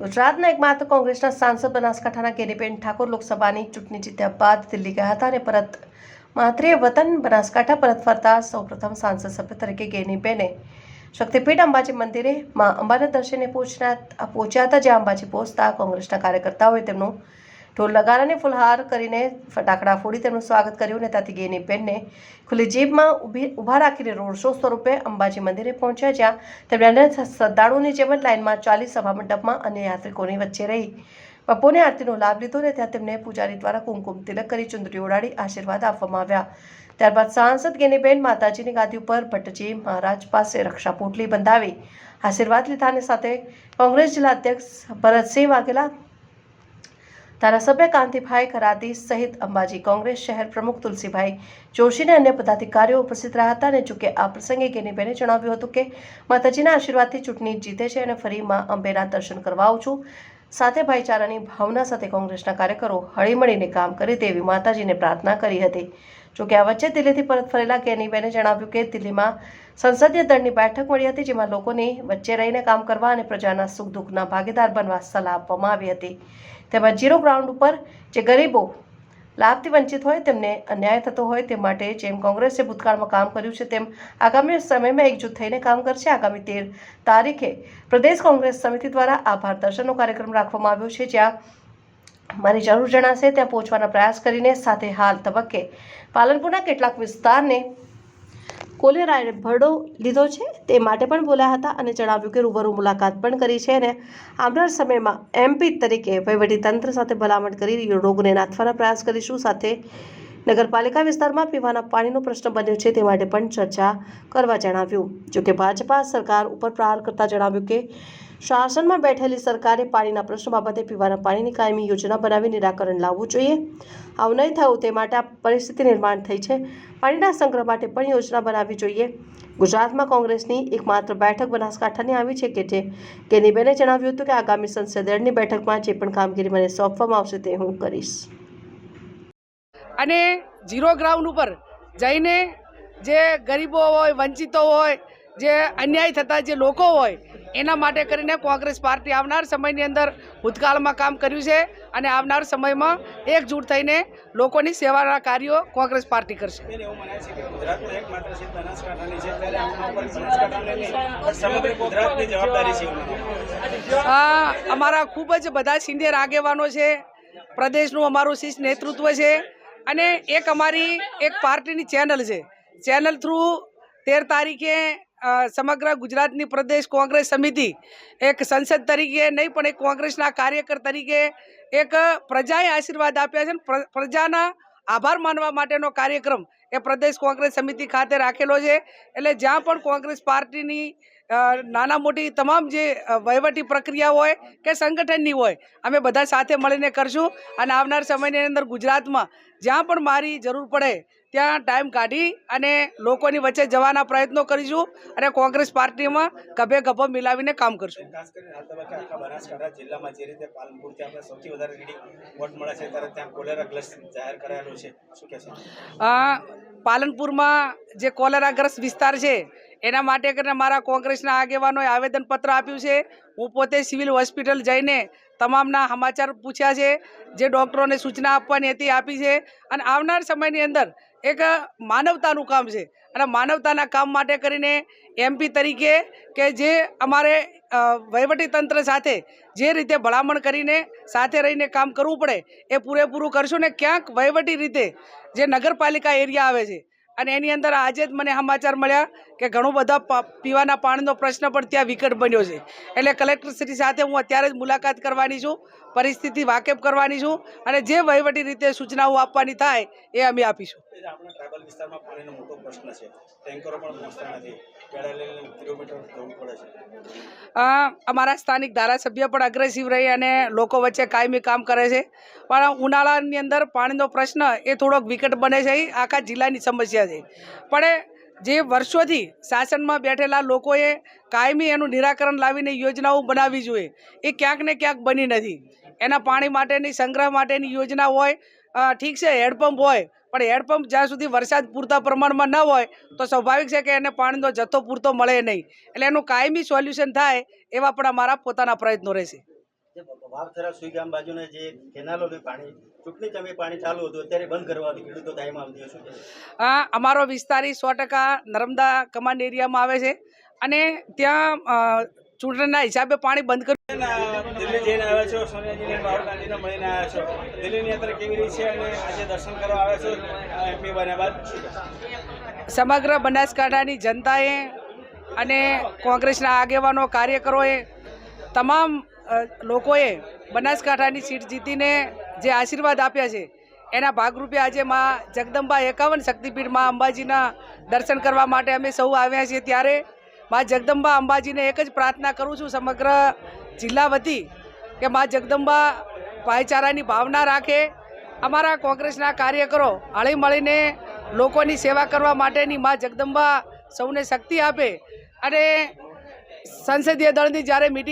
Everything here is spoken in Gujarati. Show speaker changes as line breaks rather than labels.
ગુજરાતના એકમાત્ર કોંગ્રેસના સાંસદ બનાસકાંઠાના કેરીબેન ઠાકોર લોકસભાની ચૂંટણી જીત્યા બાદ દિલ્હી ગયા હતા અને પરત માત્રે વતન બનાસકાંઠા પરત ફરતા સૌપ્રથમ સાંસદ સભ્ય તરીકે ગેનીબેને શક્તિપીઠ અંબાજી મંદિરે માં અંબાના દર્શને પહોંચના પહોંચ્યા હતા, જ્યાં અંબાજી પહોંચતા કોંગ્રેસના કાર્યકર્તાઓએ તેમનું ઢોલ નગારાને ફુલહાર કરીને ફટાકડા ફોડી તેમનું સ્વાગત કર્યું અને ત્યાંથી ગેનીબેનને ખુલ્લી જીભમાં ઊભી ઊભા રાખીને રોડ શો સ્વરૂપે અંબાજી મંદિરે પહોંચ્યા, જ્યાં તેમણે શ્રદ્ધાળુઓની જેમ જ લાઇનમાં ચાલી સભા મંડપમાં અન્ય યાત્રિકોની વચ્ચે રહી. બપોરની આરતીનો લાભ લીધો અને ત્યાં તેમને પૂજારી દ્વારા કુમકુમ તિલક કરી ચુંદડી ઓડાડી આશીર્વાદ આપવામાં આવ્યા. ત્યારબાદ સાંસદ ગેનીબેન માતાજીની ગાદી ઉપર ભટ્ટજી મહારાજ પાસે રક્ષા પોટલી બંધાવી, આશીર્વાદ લીધાની સાથે કોંગ્રેસ જિલ્લા અધ્યક્ષ ભરતસિંહ વાઘેલા ધારાસભ્ય કાંતિભાઈ ખરાદી સહિત અંબાજી કોંગ્રેસ શહેર પ્રમુખ તુલસીભાઈ જોશી અને અન્ય પદાધિકારીઓ ઉપસ્થિત રહ્યા હતા અને જોકે આ પ્રસંગે ગેનીબેને જણાવ્યું હતું કે માતાજીના આશીર્વાદથી ચૂંટણી જીતે છે અને ફરી માં અંબેના દર્શન કરવા આવું છું. સાથે ભાઈચારાની ભાવના સાથે કોંગ્રેસના કાર્યકરો હળીમળીને કામ કરે તેવી માતાજીને પ્રાર્થના કરી હતી. જોકે આ વચ્ચે દિલ્હીથી પરત ફરેલા કેનીબેને જણાવ્યું કે દિલ્હીમાં સંસદીય દળની બેઠક મળી હતી જેમાં લોકોને વચ્ચે રહીને કામ કરવા અને પ્રજાના સુખ દુઃખના ભાગીદાર બનવા સલાહ આપવામાં આવી હતી. તેમજ ઝીરો ગ્રાઉન્ડ ઉપર જે ગરીબો લાભથી વંચિત હોય, તેમને અન્યાય થતો હોય, તે માટે જેમ કોંગ્રેસે ભૂતકાળમાં કામ કર્યું છે, તેમ આગામી સમયમાં એકજૂથ થઈને કામ કરશે. આગામી તેર તારીખે પ્રદેશ કોંગ્રેસ સમિતિ દ્વારા આભાર દર્શનનો કાર્યક્રમ રાખવામાં આવ્યો છે, જ્યાં મારી જરૂર જણાશે. ત્યાં પહોંચવાના પ્રયાસ કરીને સાથે હાલ તબક્કે પાલનપુરના કેટલાક વિસ્તારને કોલેરાએ ભરડો લીધો છે તે માટે પણ બોલ્યા હતા અને જણાવ્યું કે રૂબરૂ મુલાકાત પણ કરી છે અને આવનાર સમયમાં એમપી તરીકે વહીવટીતંત્ર સાથે ભલામણ કરી રોગને નાથવાના પ્રયાસ કરીશું. સાથે નગરપાલિકા વિસ્તારમાં પીવાના પાણીનો પ્રશ્ન બન્યો છે તે માટે પણ ચર્ચા કરવા જણાવ્યું. જોકે ભાજપા સરકાર ઉપર પ્રહાર કરતા જણાવ્યું કે શાસનમાં બેઠેલી સરકારે પાણીના પ્રશ્ન બાબતે પીવાના પાણીની કાયમી યોજના બનાવી નિરાકરણ લાવવું જોઈએ. આવું નહીં થયું તે માટે આ પરિસ્થિતિ નિર્માણ થઈ છે. પાણીના સંગ્રહ માટે પણ યોજના બનાવવી જોઈએ. ગુજરાતમાં કોંગ્રેસની એકમાત્ર બેઠક બનાસકાંઠાની આવી છે કે જે કેનીબેને જણાવ્યું હતું કે આગામી સંસદીયની બેઠકમાં જે પણ કામગીરી મને સોંપવામાં આવશે તે હું કરીશ.
અને ઝીરો ગ્રાઉન્ડ ઉપર જઈને જે ગરીબો હોય, વંચિતો હોય, જે અન્યાય થતા જે લોકો હોય એના માટે કરીને કોંગ્રેસ પાર્ટી આવનાર સમયની અંદર ભૂતકાળમાં કામ કર્યું છે અને આવનાર સમયમાં એકજૂટ થઈને લોકોની સેવાના કાર્યો કોંગ્રેસ પાર્ટી કરશે. અમારા ખૂબ જ બધા સિનિયર આગેવાનો છે પ્રદેશનું અમારું શીર્ષ નેતૃત્વ છે અને એક અમારી એક પાર્ટીની ચેનલ છે. ચેનલ થ્રુ તેર તારીખે સમગ્ર ગુજરાતની પ્રદેશ કોંગ્રેસ સમિતિ એક સંસદ તરીકે નહીં, પણ એક કોંગ્રેસના કાર્યકર તરીકે એક પ્રજાએ આશીર્વાદ આપ્યા છે અને પ્રજાના આભાર માનવા માટેનો કાર્યક્રમ એ પ્રદેશ કોંગ્રેસ સમિતિ ખાતે રાખેલો છે. એટલે જ્યાં પણ કોંગ્રેસ પાર્ટીની નાના મોટી તમામ જે વહીવટી પ્રક્રિયા હોય કે સંગઠનની હોય અમે બધા સાથે મળીને કરશું. અને આવનાર સમયની અંદર ગુજરાતમાં જ્યાં પણ મારી જરૂર પડે ત્યાં ટાઈમ કાઢી અને લોકોની વચ્ચે જવાના પ્રયત્નો કરીશું અને કોંગ્રેસ પાર્ટીમાં ગભે ગભો મિલાવીને કામ કરશું. પાલનપુરમાં જે કોલેરાગ્રસ્ત વિસ્તાર છે એના માટે કરીને મારા કોંગ્રેસના આગેવાનોએ આવેદનપત્ર આપ્યું છે. હું પોતે સિવિલ હોસ્પિટલ જઈને તમામના સમાચાર પૂછ્યા છે, જે ડૉક્ટરોને સૂચના આપવાની હતી આપી છે અને આવનાર સમયની અંદર એક માનવતાનું કામ છે અને માનવતાના કામ માટે કરીને એમપી તરીકે કે જે અમારે વહીવટીતંત્ર સાથે જે રીતે ભલામણ કરીને સાથે રહીને કામ કરવું પડે એ પૂરેપૂરું કરશું ને ક્યાંક વહીવટી રીતે જે નગરપાલિકા એરિયા આવે છે અને એની અંદર આજે જ મને સમાચાર મળ્યા કે ઘણું બધા પીવાના પાણીનો પ્રશ્ન પણ ત્યાં વિકટ બન્યો છે. એટલે કલેક્ટરશ્રી સાથે હું અત્યારે જ મુલાકાત કરવાની છું. પરિસ્થિતિ વાકેફ કરવાની છું અને જે વહીવટી રીતે સૂચનાઓ આપવાની થાય એ અમે આપીશું. અમારા સ્થાનિક ધારાસભ્ય પણ અગ્રેસિવ રહી અને લોકો વચ્ચે કાયમી કામ કરે છે. પણ ઉનાળાની અંદર પાણીનો પ્રશ્ન એ થોડોક વિકટ બને છે એ આખા જિલ્લાની સમસ્યા છે. પણ જે વર્ષોથી શાસનમાં બેઠેલા લોકોએ કાયમી એનું નિરાકરણ લાવીને યોજનાઓ બનાવવી જોઈએ. એ ક્યાંક ને ક્યાંક બની નથી. એના પાણી માટેની સંગ્રહ માટેની યોજના હોય ઠીક છે હેડપંપ હોય પણ હેડપંપ જ્યાં સુધી વરસાદ પૂરતા પ્રમાણમાં ન હોય તો સ્વાભાવિક છે કે એને પાણીનો જથ્થો પૂરતો મળે નહીં. એટલે એનું કાયમી સોલ્યુશન થાય એવા પણ અમારા પોતાના પ્રયત્નો રહેશે.
કે વાવથરા સુઈ બાજુના જે કેનાલોનું પાણી ચૂંટણી સમયે પાણી ચાલુ હતું અત્યારે બંધ કરવાથી ખેડૂતો તાઈમાં આવતી શું છે
અમારો વિસ્તાર સો ટકા નર્મદા કમાન્ડ એરિયામાં આવે છે. અને ત્યાં ચૂંટણીના હિસાબે પાણી બંધ કર્યું
દિલ્હી જઈને આવ્યા છો સોનિયાજીને રાહુલ ગાંધીને મળીને આવ્યા છો. દિલ્હીની યાત્રા કેવી રહી છે અને આજે દર્શન કરવા આવ્યા છો એમપી બન્યા બાદ?
સમગ્ર બનાસકાંઠાની જનતાએ અને કોંગ્રેસના આગેવાનો કાર્યકરોએ તમામ લોકોએ બનાસકાંઠાની સીટ જીતીને જે આશીર્વાદ આપ્યા છે એના ભાગરૂપે આજે માં જગદંબા એકાવન શક્તિપીઠમાં અંબાજીના દર્શન કરવા માટે અમે સૌ આવ્યા છીએ ત્યારે માં જગદંબા અંબાજીને એક જ પ્રાર્થના કરું છું સમગ્ર જિલ્લા વતી કે માં જગદંબા ભાઈચારાની ભાવના રાખે. અમારા કોંગ્રેસના કાર્યકરો હળી મળીને લોકોની સેવા કરવા માટેની માં જગદંબા સૌને શક્તિ આપે અને સંસદીય દળની જ્યારે મિટિંગ